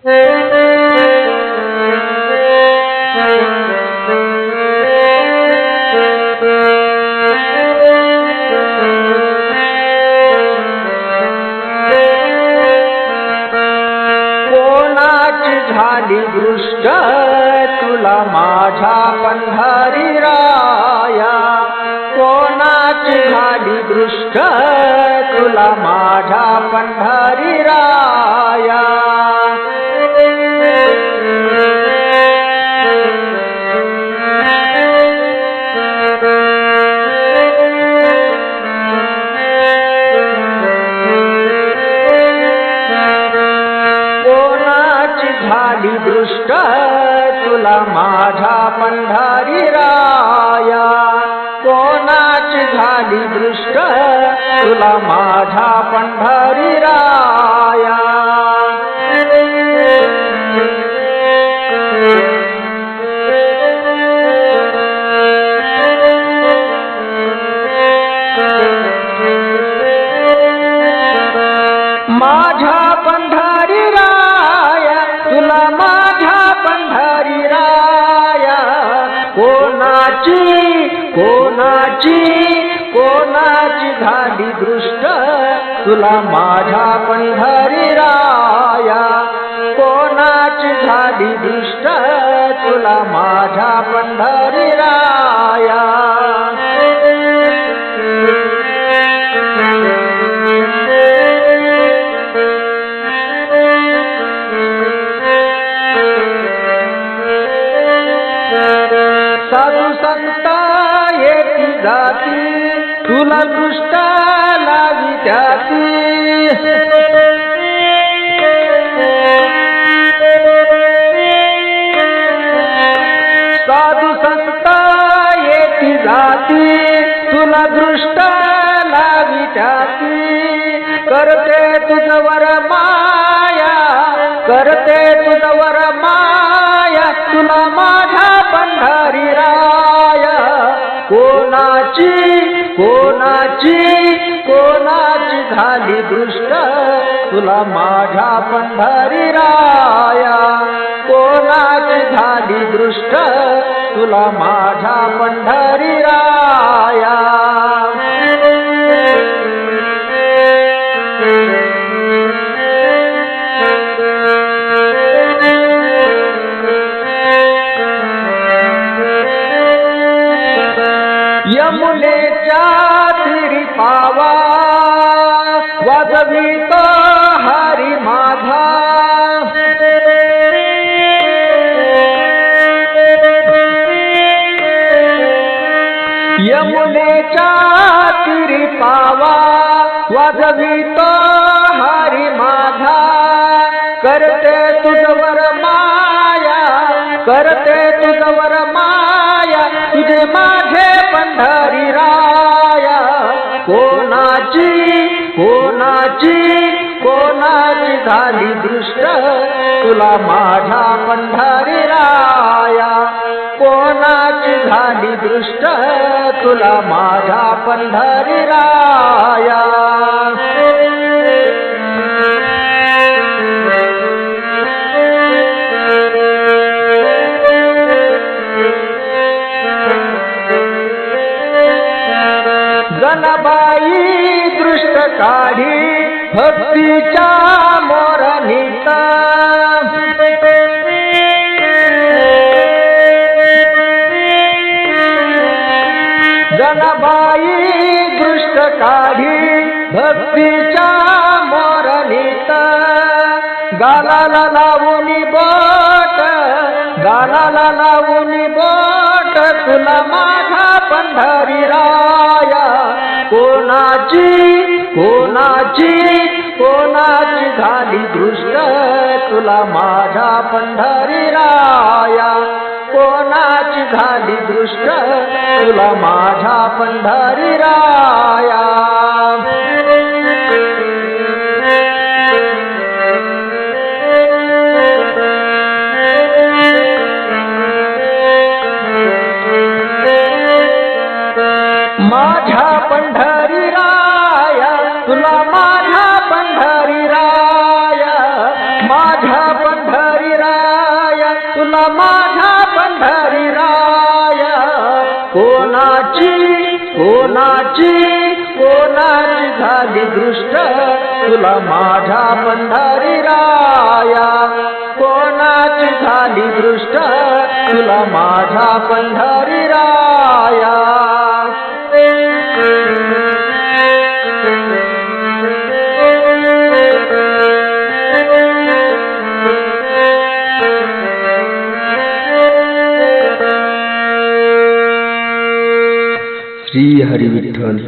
कोणाची झाली दृष्ट? तुला माझ्या पंढरी राया कोणाची झाली दृष्ट? तुला माझ्या पंढरी राया तुला माझ्या पंढरी राया. दृष्ट? तुला माझ्या पंढरी राया. माझ्या कोणाची कोणाची कोणाची झाली दृष्ट? तुला माझ्या पंढरी राया कोणाची झाली दृष्ट? तुला माझ्या पंढरी राया दृष्ट लावी त्याती साधू संता येती जाती तुला दृष्ट लावी त्याती करते तुझवर माया करते तुझवर माया तुला माझ्या झाली दृष्ट तुला माझ्या पंढरी राया कोणाची झाली दृष्ट तुला माझ्या पंढरी राया यमुनेच्या तिरी पावा. वाजवित हरी माझा यमुनेच्या तिरी पावा वाजवित हरी माझा करते तुझवर माया करते तुझवर माया तुझे माझे पंढरी राया। कोणाची कोणाची कोणाची झाली दृष्ट? तुला माझ्या पंढरी राया. कोणाची झाली दृष्ट? तुला माझ्या पंढरी राया. गणबाई दृष्ट काढी. भक्तीच्या मोरणीत जनबाई दृष्ट काढी भक्तीच्या मोरणीत गालाला लावून बोट गालाला लावून बोट तुला माझा पंढरी राया कोणाची कोणाची कोणाची झाली दृष्ट? तुला माझ्या पंढरी राया. कोणाची झाली दृष्ट? तुला माझ्या पंढरी राया. माझ्या पंढरी विठ्ठला माझा पंढरी राया माझा पंढरी राया तुला माझा पंढरी राया कोणाची कोणाची कोणाची झाली दृष्ट तुला माझा पंढरी राया कोणाची झाली दृष्ट तुला माझा पंढरी राया श्री हरी विठ्ठल